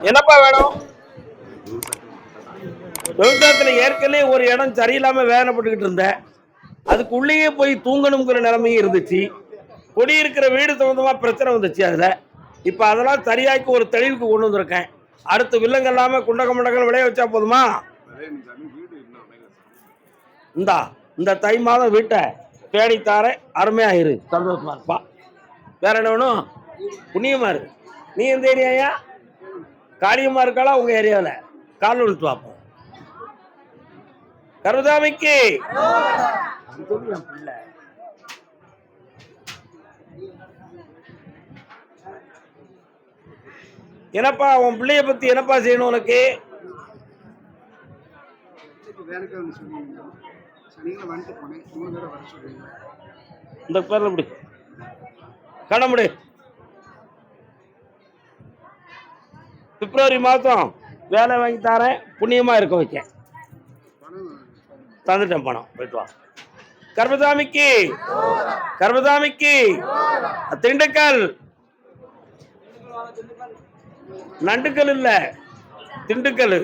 என்னப்பா வேணும்? விவசாயத்துல ஏற்கனவே ஒரு இடம் சரியில்லாம வேதனைப்பட்டுக்கிட்டு இருந்தேன் அதுக்கு உள்ளேயே போய் தூங்கணுங்கிற நிலைமையும் இருந்துச்சு. குடியிருக்கிற வீடு சம்பந்தமா பிரச்சனை வந்துச்சு அதுல. இப்ப அதெல்லாம் சரியாக்கி ஒரு தெளிவுக்கு கொண்டு வந்திருக்கேன். அடுத்து வில்லங்க இல்லாம குண்டக முண்டகம் விளைய வச்சா போதுமா? இந்தா இந்த தை மாதம் வீட்டை தேடித்தார அருமையா இரு. சந்தோஷமா இருப்பா. வேற என்ன வேணும்? புண்ணியமா இரு. நீ எந்த ஏரியாயா காளியம்மா இருக்காளா? உங்க ஏரியாவில் கால் விழுத்து பார்ப்போம். கருதாமிக்கு. என்னப்பா உன் பிள்ளைய பத்தி என்னப்பா செய்யணும் உனக்கு? இந்த பேர்ல முடி முடி. பிப்ரவரி மாதம் வேலை வாங்கி தரேன் புண்ணியமா இருக்க வைக்க தந்துட்டேன் பணம் போயிட்டு வா. கர்மசாமிக்கு கர்மசாமிக்கு திண்டுக்கல். நண்டுக்கல் இல்ல திண்டுக்கல்.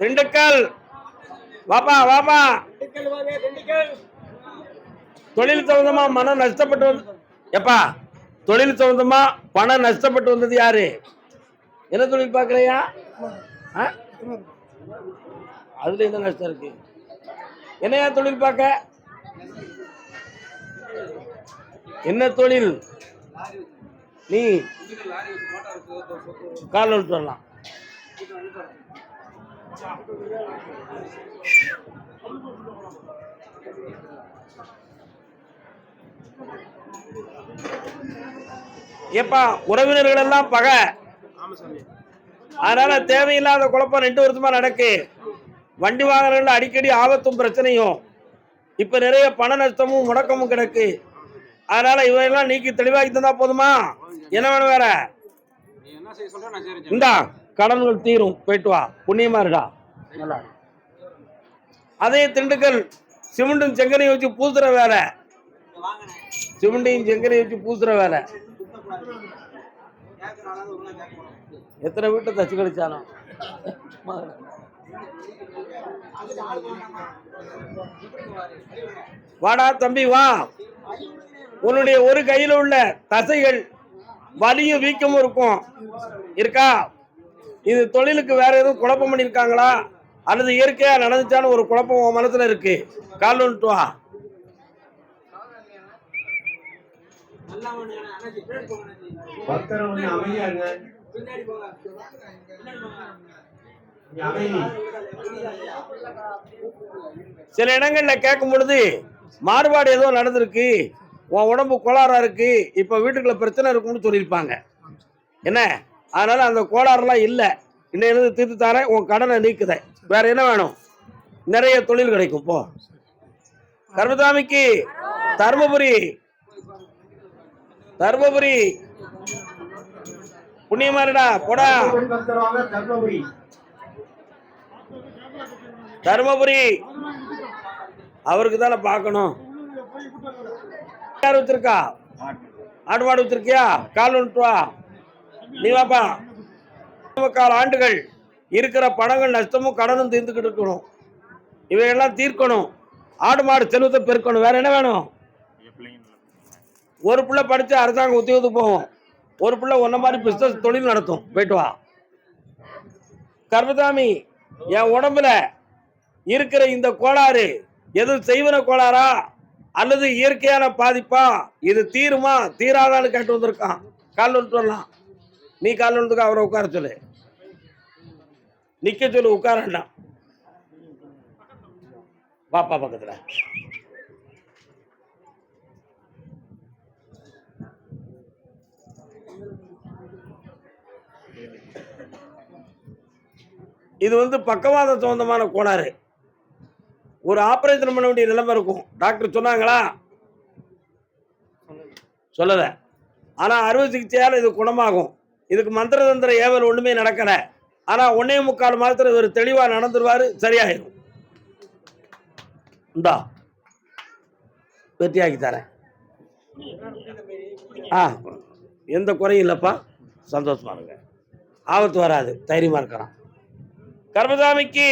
திண்டுக்கல். வாப்பா வாப்பா. தொழில் சம்பந்தமா மனம் நஷ்டப்பட்டு வந்து எப்பா தொழில் சம்பந்தமா பணம் நஷ்டப்பட்டு வந்தது யாரு? என்ன தொழில் பார்க்கறியா ஆ? அதுல என்ன நஷ்டம் இருக்கு? என்னையா தொழில் பார்க்க? என்ன தொழில்? நீ கால் வந்துட்டு வரலாம். ஏப்பா உறவினர்கள் எல்லாம் பகை அதனால தேவையில்லாத குழப்பம் ரெண்டு வருஷமா நடக்கு. வண்டி வாகனங்கள்ல அடிக்கடி ஆபத்தும் பிரச்சனையும். இப்ப நிறைய பண நஷ்டமும் முடக்கமும் கிடக்கு. அதனால இவையெல்லாம் நீக்கி தெளிவாக்கி தந்தா போதுமா? என்ன வேணும் வேற? இந்தா கடன்கள் தீரும். போயிட்டு வா. புண்ணியமா இருடா. நல்லா இரு. அதே திண்டுக்கல் சிமெண்ட்டும் செங்கனையும் வச்சு பூசுற வேலை. சிமெண்டையும் செங்கனையும் வச்சு பூசுற வேலை. எத்தனை வீட்டை தச்சு கழிச்சாலும்? வாடா தம்பி வா. உன்னுடைய ஒரு கையில உள்ள தசைகள் வலியும் வீக்கமும் இருக்கும். இருக்கா? இது தொழிலுக்கு வேற எதுவும் குழப்பம் பண்ணியிருக்காங்களா அல்லது இயற்கையா நடந்துச்சான்னு ஒரு குழப்பம் உன் மனசுல இருக்கு. கால் வந்துட்டு வா. பக்தர் கொஞ்சம் அமைதி சில இடங்கள்ல கேட்கும் பொழுது மாறுபாடு ஏதோ நடந்திருக்கு. உன் உடம்பு கோளாறா இருக்கு. இப்ப வீட்டுக்குள்ள பிரச்சனை இருக்கும்னு சொல்லியிருப்பாங்க. என்ன? அதனால அந்த கோளாறுலாம் இல்லை. இன்னும் தீர்த்து தரேன். உன் கடனை நீக்குதேன் வேற என்ன வேணும்? நிறைய தொழில் கிடைக்கும் போ. கர்மசாமிக்கு தர்மபுரி தர்மபுரி. புண்ணியமாருடா போடா. தர்மபுரி. தர்மபுரி அவருக்கு தானே பார்க்கணும். யார் வச்சிருக்கா? ஆடு மாடு வச்சிருக்கியா? கால் வந்துட்டு வா. நீ வாப்பா. கால ஆண்டுகள் இருக்கிற பணங்கள் நஷ்டமும் கடனும் தீர்ந்துக்கிட்டு இருக்கணும். இவையெல்லாம் தீர்க்கணும். ஆடு மாடு செல்வத்தை பெருக்கணும். வேற என்ன வேணும்? ஒரு பிள்ளை படிச்சு அரசாங்க உத்தியோகத்துக்கு போவோம் ஒரு பிள்ளை ஒன்ன மாதிரி பிஸ்னஸ் தொழில் நடத்தும். போயிட்டு வா. கர்மசாமி என் உடம்புல இருக்கிற இந்த கோளாறு எது செய்வன கோளாறா? அல்லது இயற்கையான பாதிப்பா? இது தீருமா? தீராதான்னு கேட்டு வந்திருக்கான். கால் வந்துட்டு வரலாம். நீ கால் வந்துக்க அவரை உட்கார சொல்லு. நிக்க சொல்லு உட்கார வேண்டாம். பாப்பா பக்கத்துல. இது வந்து பக்கவாத சம்பந்தமான கோளாறு. ஒரு ஆபரேஷன் பண்ண வேண்டிய நிலைமை இருக்கும். டாக்டர் சொன்னாங்களா? சொல்லல. ஆனால் அறுவை சிகிச்சையால் இது குணமாகும். இதுக்கு மந்திர தந்திர ஏவல் ஒன்றுமே நடக்கலை. ஆனால் ஒன்னே முக்கால் மாதத்தில் இவர் தெளிவாக நடந்துருவார் சரியாயிடும் இந்தா. வெற்றியாக்கி தரேன். ஆ எந்த குறையும் இல்லைப்பா. சந்தோஷமா இருங்க. ஆபத்து வராது. தைரியமாக இருக்கிறான் கர்மசாமிக்கு.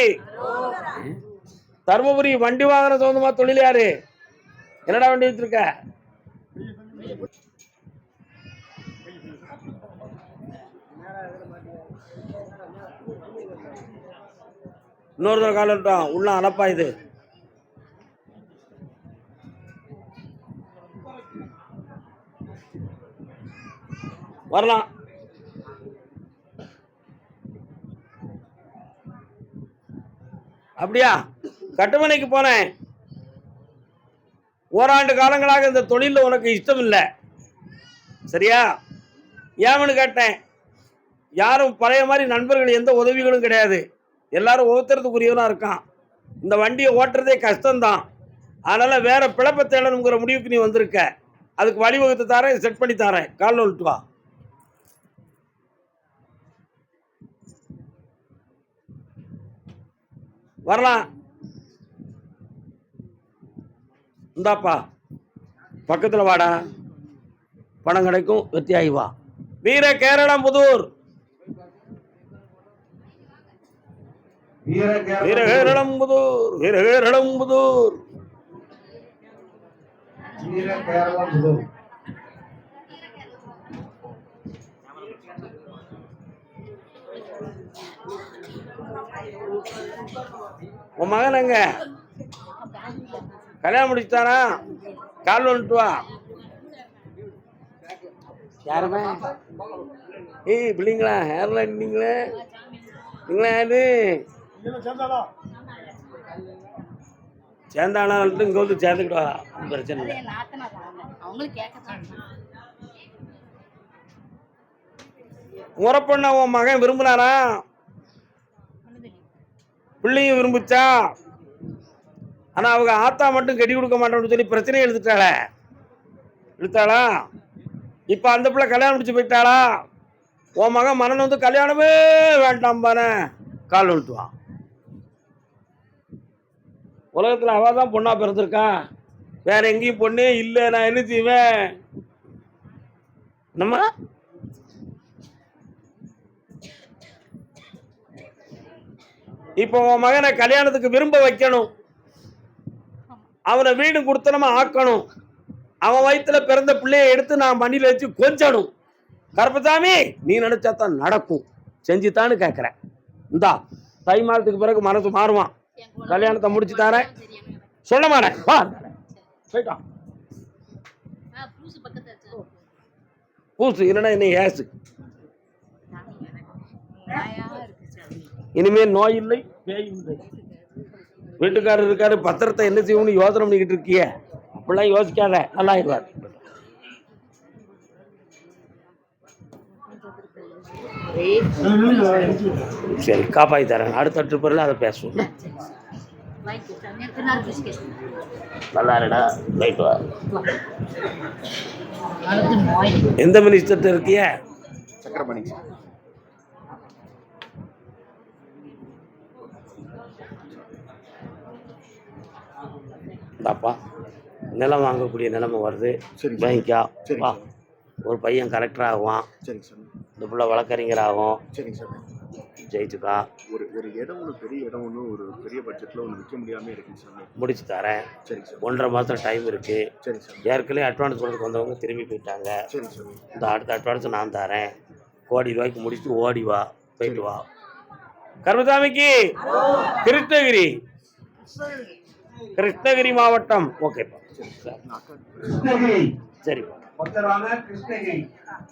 தருமபுரி வண்டி வாகன சொந்தமா தொழில் யாரு? என்னடா வண்டி வச்சிருக்க இன்னொரு காலம் கால் உள்ள அலப்பா இது. வரலாம். அப்படியா? கட்டுமனைக்கு போனேன். ஓராண்டு காலங்களாக இந்த தொழிலில் உனக்கு இஷ்டம் இல்லை சரியா? ஏமனு கேட்டேன். யாரும் பழைய மாதிரி நண்பர்கள் எந்த உதவிகளும் கிடையாது. எல்லாரும் ஒவ்வொருத்தரத்துக்குரியவனா இருக்கான். இந்த வண்டியை ஓட்டுறதே கஷ்டம்தான். அதனால் வேற பிழப்ப தேடணுங்கிற முடிவுக்கு நீ வந்திருக்க. அதுக்கு வழிவகுத்து தரேன் செட் பண்ணி தரேன். கால் விட்டு வா. வரலாம். இந்தாப்பா பக்கத்தில் வாடா. பணம் கிடைக்கும் வெற்றியாகி வா. வீர கேரளம் புதூர். வீர வீர கேரளம் புதூர் வீர கேரளம் புதூர். வீர கேரளம் புதூர். உன் மகன் எங்க? கல்யாணம் முடிச்சுட்டானா கால் வந்துட்டு வா. யாருமே? ஏய் பிள்ளைங்களா ஹேர்லைன் நீங்களே. நீங்களா யாரு? சேர்ந்தாலும் இங்கே வந்து சேர்ந்துக்கிட்டு வா. பிரச்சனை இல்லை. முறப்பண்ண உன் மகன் விரும்பினாரா? பிள்ளையும் விரும்பிச்சா? ஆனா அவங்க ஆத்தா மட்டும் கட்டி கொடுக்க மாட்டோம்னு சொல்லி பிரச்சனையை எழுதிட்டாளே. இழுத்தாளா இப்ப அந்த பிள்ளை கல்யாணம் முடிச்சு போயிட்டாளா? உன் மகன் மனன் வந்து கல்யாணமே வேண்டாம் பானே கால் விழுத்துவான் உலகத்துல அவ தான் பொண்ணா பிறந்திருக்கா. வேற எங்கேயும் பொண்ணே இல்லை நான் என்ன செய்வேன்? நம்ம இப்போ உன் மகனை கல்யாணத்துக்கு விரும்ப வைக்கணும். அவனை வீடு கொடுத்தனமா ஆக்கணும். அவன் வயித்துல பிறந்த பிள்ளைய எடுத்து நான் மண்ணில வச்சு கொஞ்சணும். கருப்பசாமி நீ நினைச்சா தான் நடக்கும். செஞ்சுத்தான்னு கேட்குறேன் இந்தா தை மாதத்துக்கு பிறகு மனசு மாறுவான். கல்யாணத்தை முடிச்சு தரேன். சொல்ல மாட்டேன். வா. போயிட்டான். பூசு இல்லைன்னா என்ன ஏசு நாயா இருக்கு சாமி. இனிமேல் நோய் இல்லை பேய் இல்லை வீட்டுக்காரர் இருக்காரு பத்திரத்தை என்ன செய்யணும்னு யோசனை பண்ணிக்கிட்டு இருக்கிய அப்படிலாம் யோசிக்காத நல்லா சரி காப்பாற்றி தரேன் அடுத்த ட்ரிப்பரில் அதை பேசுவோம் வாய்க்கு சாமி. எனக்கு நாலு பிஸ்கெட். நல்லா இருடா ரைட் வா. எந்த மினிஸ்டர்கிட்ட இருக்கிய சக்கரபாணி இந்தாப்பா நிலம் வாங்கக்கூடிய நிலைமை வருது. சரி. வாங்கிக்கா சரி. வா. ஒரு பையன் கலெக்டர் ஆகுவான். சரிங்க சாமி இந்த பிள்ளை வழக்கறிஞர் ஆகும். சரிங்க சாமி ஜெயிச்சுக்கா ஒரு ஒரு இடம் ஒன்று பெரிய இடம் ஒன்று ஒரு பெரிய பட்ஜெட்டில் ஒன்று விற்க முடியாமல் இருக்குங்க சாமி முடிச்சு தரேன். சரிங்க சாமி ஒன்றரை மாதம் டைம் இருக்கு. சரிங்க சாமி ஏற்கனவே அட்வான்ஸ் கொடுத்து வந்தவங்க திரும்பி போயிட்டாங்க. சரிங்க சாமி இந்த அடுத்த அட்வான்ஸ் நான் தரேன். கோடி ரூபாய்க்கு முடிச்சுட்டு ஓடி வா. போயிட்டு வா. கருமசாமிக்கு! கிருஷ்ணகிரி! கிருஷ்ணகிரி மாவட்டம். ஓகேப்பா சரிப்பா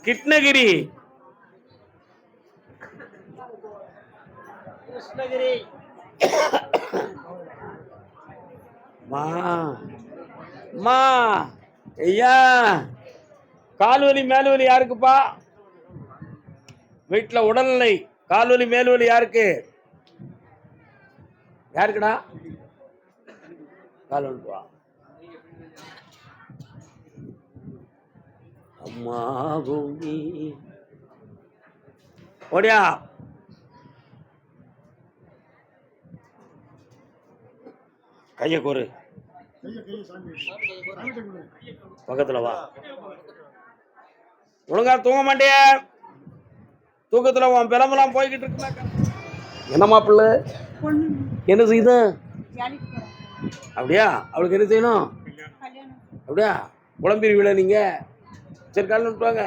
கிருஷ்ணகிரி. கிருஷ்ணகிரி. மா. மா. ஐயா. கால்வலி மேல்வலி யாருக்குப்பா? வீட்டில் உடல்நிலை. கால்வலி மேல்வலி யாருக்கு? யாருக்குடா? கால் வலிப்பா அம்மா பூமி ஓடியா. கையை கோரு. பக்கத்துல வா. ஒழுங்கா தூங்க மாட்டிய. தூக்கத்துல உன் பிளம்பெல்லாம் போய்கிட்டு இருக்குமாக்கா என்னம்மா பிள்ளை? என்ன செய்யுது? அப்படியா? அவளுக்கு என்ன செய்யணும்? அப்படியா? குழம்பிருவீல நீங்க? சரி கால் விட்டுவாங்க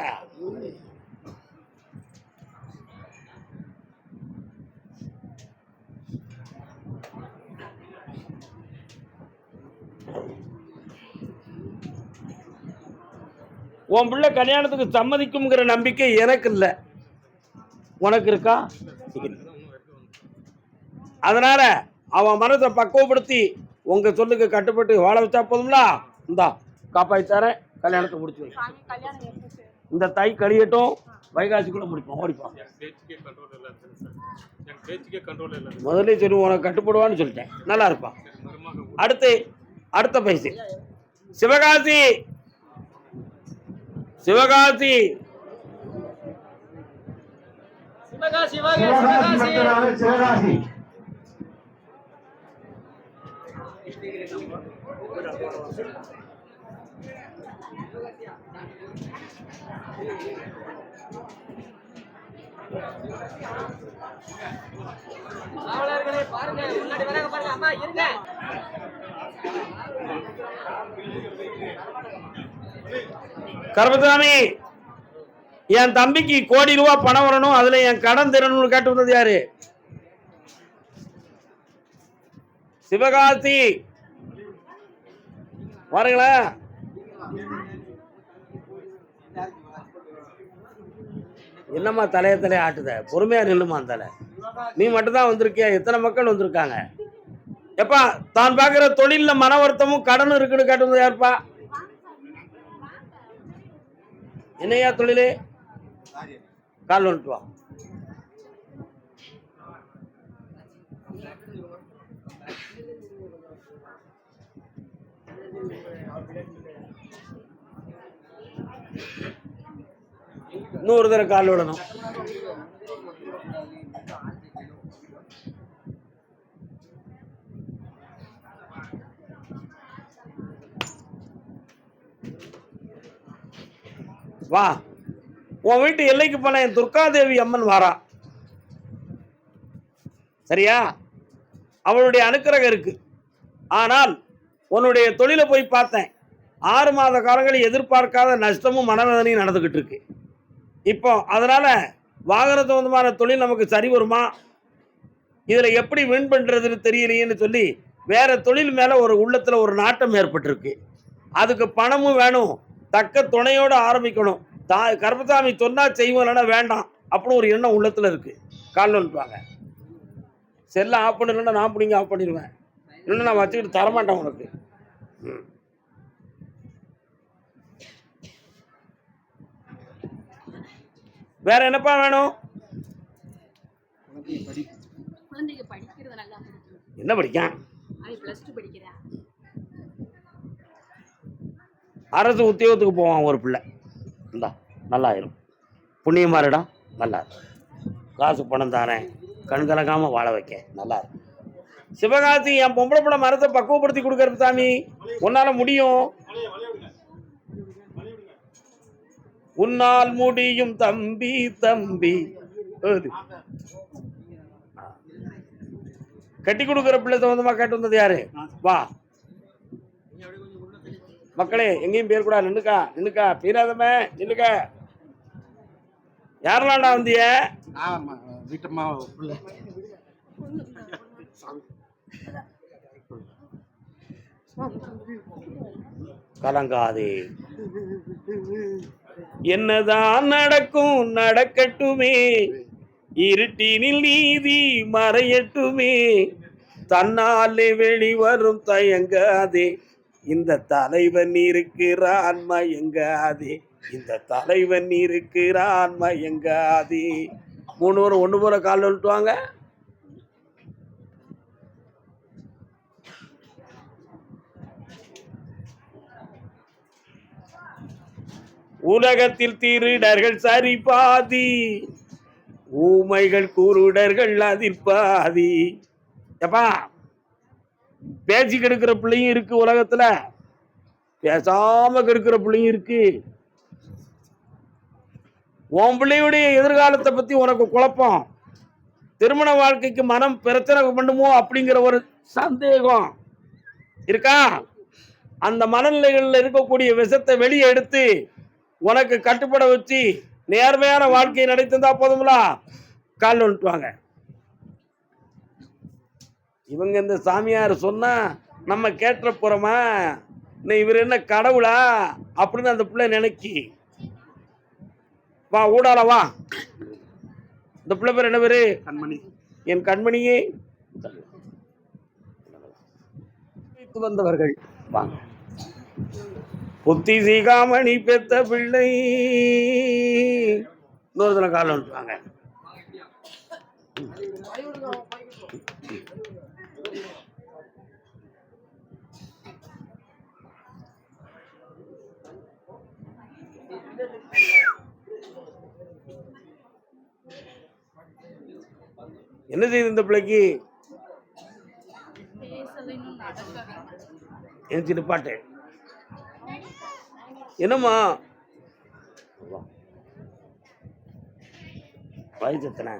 உன் பிள்ளை கல்யாணத்துக்கு சம்மதிக்குங்கிற நம்பிக்கை எனக்கு இல்லை. உனக்கு இருக்கா? அதனால அவன் மனதை பக்குவப்படுத்தி உங்க சொல்லுக்கு கட்டுப்பட்டு வாழ வச்சா போதும்ல? இந்தா காப்பாத்தி தரேன். கல்யாணத்தை முடிச்சு இந்த தை கழியட்டும் வைகாசிக்குள்ள முடிப்போம். ஓடிப்போம். பேச்சுக்கே கண்ட்ரோல் இல்லை சார் என் பேச்சுக்கே கண்ட்ரோல் இல்லை முதல்ல சரி உனக்கு கட்டுப்படுவான்னு சொல்லிட்டேன். நல்லா இருப்பான் அடுத்து அடுத்த பைசு சிவகாசி. சிவகாசி. சிவகாசி. பக்தரான சிவகாசி கருப்பசாமி என் தம்பிக்கு கோடி ரூபா பணம் வரணும் அதுல என் கடன் திறனும்னு கேட்டு வந்தது யாரு? சிவகாசி பாருங்களேன் என்னம்மா தலைய தலைய ஆட்டுத? பொறுமையா நில்லுமா தலை. நீ மட்டும்தான் வந்திருக்கியா? எத்தனை மக்கள் வந்திருக்காங்க? எப்பா தான் பார்க்குற தொழில்ல மன வருத்தமும் கடனும் இருக்குன்னு கேட்டு யாருப்பா? என்னையா தொழிலே? கால் வந்துட்டு வா. இன்னொரு தடவை கால் விடணும். வா. உன் வீட்டு எல்லைக்கு போன என் துர்காதேவி அம்மன் வாரா. சரியா? அவளுடைய அனுக்கிரகம் இருக்கு. ஆனால் உன்னுடைய தொழிலை போய் பார்த்தேன். ஆறு மாத காலங்களில் எதிர்பார்க்காத நஷ்டமும் மனவேதனையும் நடந்துக்கிட்டு இருக்கு. இப்போ அதனால் வாகன சம்பந்தமான தொழில் நமக்கு சரி வருமா? இதில் எப்படி வின் பண்ணுறதுன்னு தெரியலையேன்னு சொல்லி வேற தொழில் மேலே ஒரு உள்ளத்தில் ஒரு நாட்டம் ஏற்பட்டிருக்கு. அதுக்கு பணமும் வேணும். தக்க துணையோடு ஆரம்பிக்கணும். தா கர்பசாமி சொன்னால் செய்வோம் இல்லைன்னா வேண்டாம். அப்படின்னு ஒரு எண்ணம் உள்ளத்தில் இருக்குது கால் வந்துப்பாங்க செல்லை ஆஃப் பண்ணலன்னா நான் பிடிங்க ஆஃப் பண்ணிடுவேன். இல்லைன்னா நான் வச்சுக்கிட்டு தரமாட்டேன் உனக்கு. வேற என்னப்பா வேணும்? என்ன படிக்கான்? அரசு உத்தியோகத்துக்கு போவான் ஒரு பிள்ளை. இந்தா நல்லாயிரும். புண்ணியமாருடா நல்லா காசு பணம் தாரேன் கண் கலங்காம வாழ வைக்க நல்லா இருக்கும் சிவகாசி என் பொம்பளை பிள்ளை மரத்தை பக்குவப்படுத்தி கொடுக்கறது சாமி. உன்னால முடியும். உன்னால் முடியும் தம்பி தம்பி. கட்டி கொடுக்குற பிள்ளை சம்பந்தமா கேட்டு வந்தது யாரு? வா. மக்களே எங்கேயும் பேர் கூட நின்னுக்கா நின்னுக்கா. பீராதமே நின்னுக்க. யாரெல்லாம்டா வந்திய? ஆமா வீட்டம்மா பிள்ளை. கலங்காதே. என்னதான் நடக்கும் நடக்கட்டுமே. இருட்டினில் நீதி மறையட்டுமே. தன்னாலே வெளிவரும் தயங்காதே. இந்த தலைவன் இருக்கிறான் மயங்காதே. இந்த தலைவன் இருக்கிறான் மயங்காதே. மூணு பேரும் ஒன்று போல கால் விட்டுவாங்க உலகத்தில் திருடர்கள் சரி பாதி. ஊமைகள் குருடர்கள் அதிர்பாதி எப்பா? பேச்சு கெடுக்கிற பிள்ளையும் இருக்கு உலகத்துல. பேசாம கெடுக்கிற பிள்ளையும் இருக்கு. உன் பிள்ளையுடைய எதிர்காலத்தை பத்தி உனக்கு குழப்பம். திருமண வாழ்க்கைக்கு மனம் பிரச்சனை பண்ணுமோ அப்படிங்கிற ஒரு சந்தேகம். இருக்கா? அந்த மனநிலைகளில் இருக்கக்கூடிய விஷத்தை வெளியே எடுத்து உனக்கு கட்டுப்பட வச்சு நேர்மையான வாழ்க்கையை நடத்திருந்தா போதுங்களா கால் வந்துட்டுவாங்க இவங்க இந்த சாமியார் சொன்னா நம்ம கேட்ட போறோமா இவர் என்ன கடவுளா? அப்படின்னு அந்த பிள்ளை நினைக்கி. வா ஊடால வா. இந்த பிள்ளை பேர் என்ன பேரு? கண்மணி. என் கண்மணியே. வந்தவர்கள். வாங்க. புத்தி சீகாமணி பெத்த பிள்ளை. இன்னொரு தினம் காலம் வந்துட்டாங்க என்ன செய்யுது இந்த பிள்ளைக்கு? எந்திரிச்சு நிப்பாட்டு என்னம்மா? வயசு எத்தனை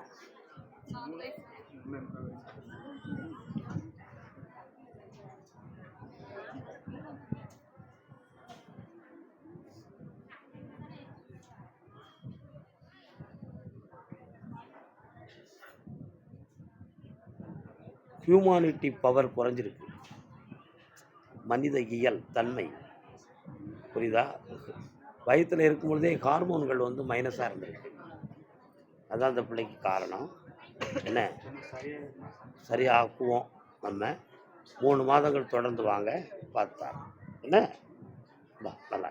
ஹியூமானிட்டி பவர் குறைஞ்சிருக்கு. மனித இயல் தன்மை புரியுதா? வயிற்றில் இருக்கும் பொழுதே ஹார்மோன்கள் வந்து மைனஸாக இருந்திருக்கு. அதுதான் அந்த பிள்ளைக்கு காரணம். என்ன? சரியாக்குவோம் நம்ம. மூணு மாதங்கள் தொடர்ந்து வாங்க பார்த்தா. என்ன? வா நல்லா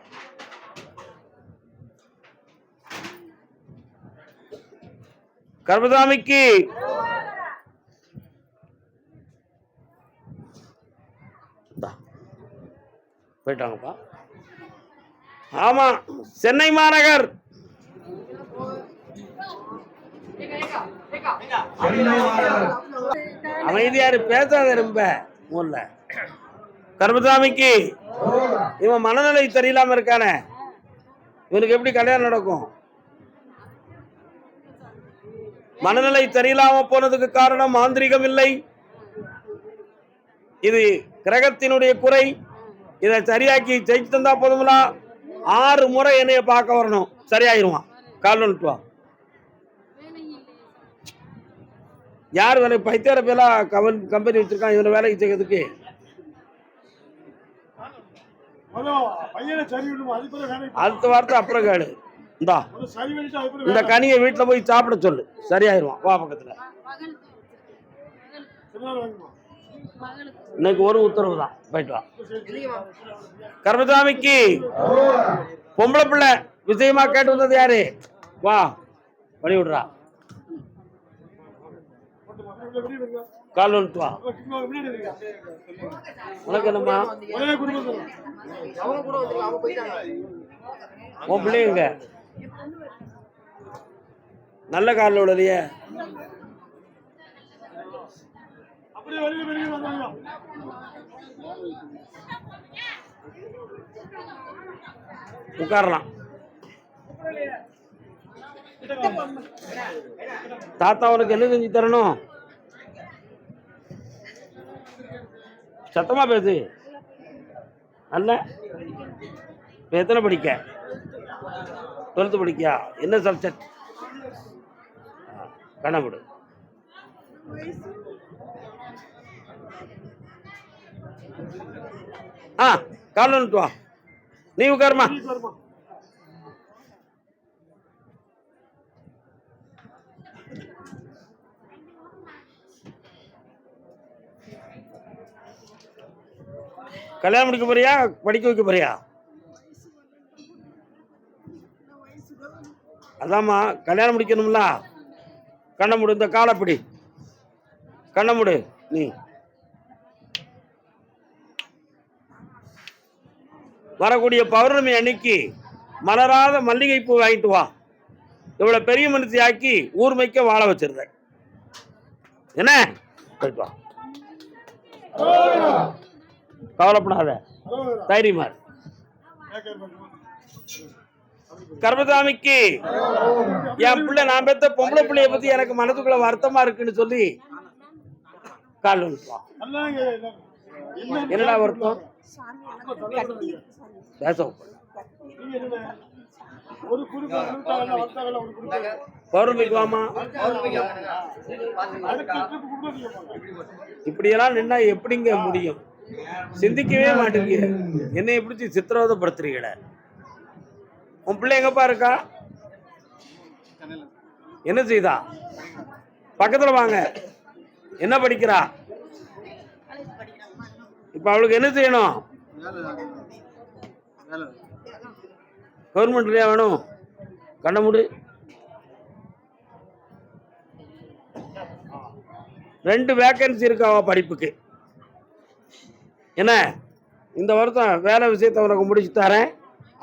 கர்மதாமிக்கு போயிட்டாங்கப்பா ஆமா சென்னை மாநகர். அமைதியாரு பேசாத ரொம்ப ஊர்ல. கருமசாமிக்கு இவன் மனநிலை தெரியலாம இருக்கானே. இவனுக்கு எப்படி கல்யாணம் நடக்கும்? மனநிலை தெரியலாம போனதுக்கு காரணம் மாந்திரிகம் இல்லை. இது கிரகத்தினுடைய குறை. இதை சரியாக்கி ஜெயிச்சு தந்தா போதுங்களா ஆறு முறை என்னைய பார்க்க வரணும். சரியாயிருவான் கால் இல்லையே யார் வேலை பைத்தியார பேலா கவன் கம்பெனி வச்சிருக்கான்? இவனை வேலைக்கு செய்யறதுக்கு. அடுத்த வார்த்தை அப்புறம் கேளு. இந்தா. இந்த கனியை வீட்டில் போய் சாப்பிட சொல்லு. சரியாயிருவான் வா பக்கத்துல. இன்னைக்கு ஒரு உத்தரவு தான் போயிட்டு வா. கர்மசாமிக்கு பொம்பளை பிள்ளை விஷயமா கேட்டு வந்தது யாரு? வா வழி விடுறா. கால் வந்துட்டு வா. உனக்கு என்னம்மா? உன் பிள்ளைங்க நல்ல காலில் விடலையே அப்படியே வெளியே வெளியே வந்தாங்க உட்காரலாம். தாத்தா உனக்கு என்ன செஞ்சு தரணும்? சத்தமா பேசு. அல்ல? இப்போ எத்தனை படிக்க? டுவெல்த்து படிக்கியா? என்ன சப்ஜெக்ட் கணமுடு ஆ கால் வந்துட்டு வா. நீ உட்காருமா. கல்யாணம் முடிக்க போறியா படிக்க வைக்க போறியா? அதாம்மா கல்யாணம் முடிக்கணும்ல. கண்ணை மூடு இந்த கண்ணமுடு நீ. வரக்கூடிய பௌர்ணமி அன்னைக்கு மலராத மல்லிகை பூ வாங்கிட்டு வா. இவ்வளவு பெரிய மனுஷி ஆக்கி ஊர்மைக்க வாழ வச்சிருந்தேன். என்ன? போயிட்டு வா. கவலைப்படாத. தைரியமா கர்மசாமிக்கு என் பிள்ளை நான் பெத்த பொம்பளை பிள்ளைய பத்தி எனக்கு மனதுக்குள்ள வருத்தமா இருக்குன்னு சொல்லி கால் வந்துட்டான் என்னடா வருத்தம் பேச ஒரு இப்படியெல்லாம் நின்னா எப்படிங்க முடியும்? சிந்திக்கவே மாட்டேங்க என்னை பிடிச்சி சித்திரவதப்படுத்துறீங்கள? உன் பிள்ளை எங்கப்பா இருக்கா? என்ன செய்தா? பக்கத்துல வாங்க. என்ன படிக்கிறா? இப்ப அவளுக்கு என்ன செய்யணும்? கவர்மெண்ட்லயா வேணும்? கண்ண முடி. ரெண்டு வேக்கன்சி இருக்காவா படிப்புக்கு? என்ன? இந்த வருத்தம் வேலை விஷயத்தை உனக்கு முடிச்சு தரேன்.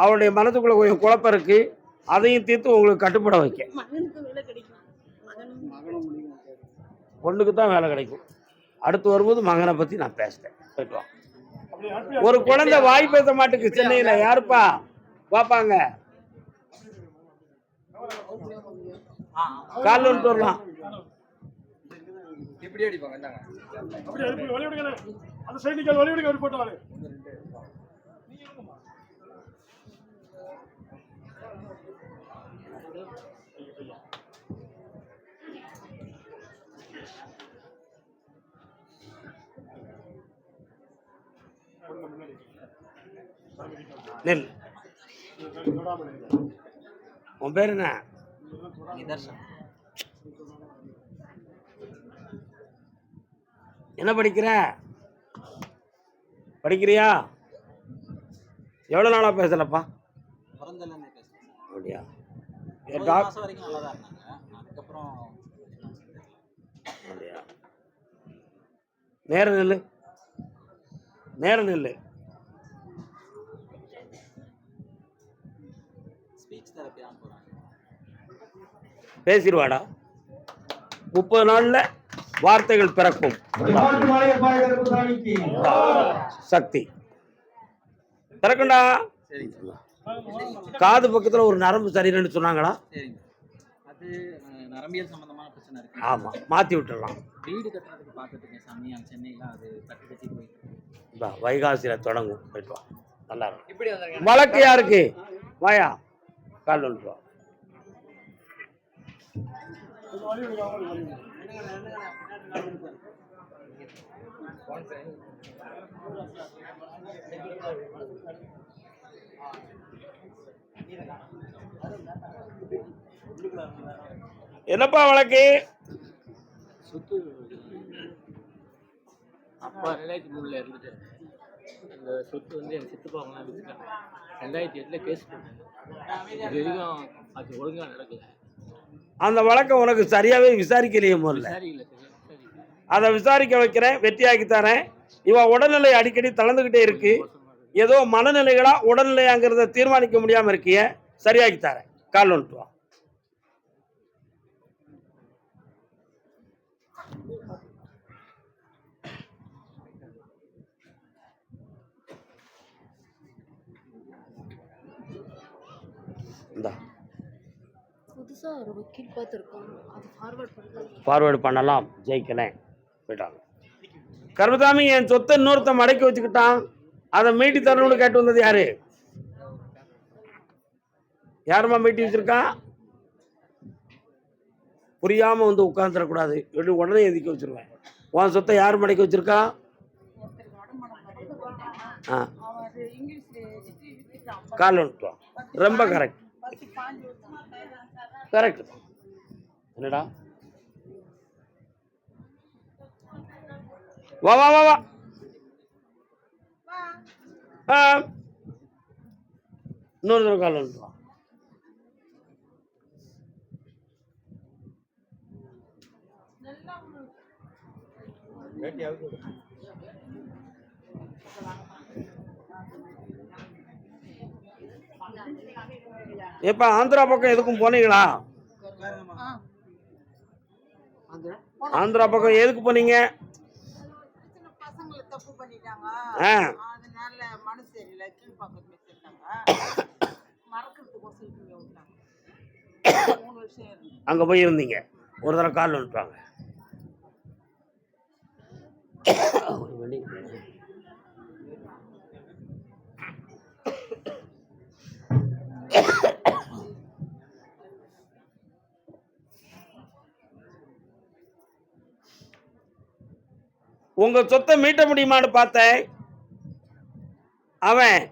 அவளுடைய மனதுக்குள்ள கொஞ்சம் குழப்பம் இருக்கு. அதையும் தீர்த்து உங்களுக்கு கட்டுப்பட வைக்க மகனுக்கு வேலை கிடைக்கும் மகனும் மகனும் முடியும் பொண்ணுக்கு தான் வேலை கிடைக்கும். அடுத்து வரும்போது மகனை பற்றி நான் பேசுகிறேன் போயிட்டு ஒரு குழந்தை வாய் பேச மாட்டுக்கு சென்னையில் யாருப்பா? பார்ப்பாங்க கால் வந்துட்டு வரலாம். வழி அந்த சைடு நிக்க வழி நெல். உன் பேர் என்ன? என்ன படிக்கிற? படிக்கிறியா? எவ்வளோ நாளா பேசலப்பா? அப்படியா? ஒரு ஏன் டாக் மாசம் வரைக்கும் நல்லா தான் இருந்தாங்க அதுக்கப்புறம் அப்படியா நேர நெல்லு நேர நெல்லு ஸ்பீச் தெரப்பி தான் போகிறாங்க பேசிடுவாடா. முப்பது நாள்ல வார்த்தைகள் பிறக்கும். சக்தி. பிறக்கும்டா சரிங்க காது பக்கத்துல ஒரு நரம்பு சரியில்லைன்னு சொன்னாங்களா? சரிங்க. அது அஹ், நரம்பியல் சம்பந்தமான பிரச்சனை இருக்கு. ஆமா மாத்தி விட்டுடலாம். வீடு கட்டுறதுக்கு பார்த்துட்டு சாமி. சென்னையில் அது தட்டி தட்டி போயிட்டு வைகாசியில தொடங்கும். போயிட்டு வா. நல்லா இருக்கும் வழக்கு யாருக்கு? வாயா. கால் வந்துட்டு வா வழி விடுங்க அவங்களுக்கு வழி விடுங்க என்னப்பா வழக்கு? சொத்து அப்பா ரெண்டாயிரத்தி மூணுல இருந்துட்டு அந்த சொத்து வந்து எங்கள் சித்தப்பாவங்களாம் விற்றுட்டாங்க ரெண்டாயிரத்தி எட்டில் கேஸ் போட்டாங்க. இது வரைக்கும் அது ஒழுங்காக நடக்கல. அந்த வழக்கை உனக்கு சரியாவே விசாரிக்கலையே முதல்ல. அதை விசாரிக்க வைக்கிறேன் வெற்றியாக்கி தரேன். இவன் உடல்நிலை அடிக்கடி தளர்ந்துகிட்டே இருக்கு. ஏதோ மனநிலைகளா உடல்நிலையாங்கிறத தீர்மானிக்க முடியாம இருக்கிய சரியாக்கி தரேன். கால் வந்துட்டு வா இந்தா புதுசா ஒரு வக்கீல் பார்த்துருக்கோம் அது ஃபார்வர்ட் பண்ணுறது ஃபார்வேர்டு பண்ணலாம். ஜெயிக்கணும் போயிட்டாங்க கருமசாமி என் சொத்தை இன்னொருத்தன் மடக்கி வச்சுக்கிட்டான். அதை மீட்டி தரணும்னு கேட்டு வந்தது யாரு? யாரும்மா மீட்டி வச்சிருக்கான் புரியாம வந்து உட்காந்துடக்கூடாது எப்படி உடனே எதுக்கி வச்சிருவேன்? உன் சொத்தை யார் மடக்கி வச்சிருக்கா? ஆ. கால். ரொம்ப கரெக்ட் கரெக்ட். என்னடா? வா வா வா வா. இன்னொரு தடவை கால் வந்துட்டு வா இப்போ ஆந்திரா பக்கம் எதுக்கும் போனீங்களா? ஆந்திரா பக்கம் எதுக்கு போனீங்க? சின்ன பசங்களை தப்பு ஆ. மூணு வருஷம் அங்கே போய் இருந்தீங்க ஒரு தடவை கால் வந்துட்டாங்க உங்க சொத்தை மீட்ட முடியுமான்னு பார்த்தேன். அவன்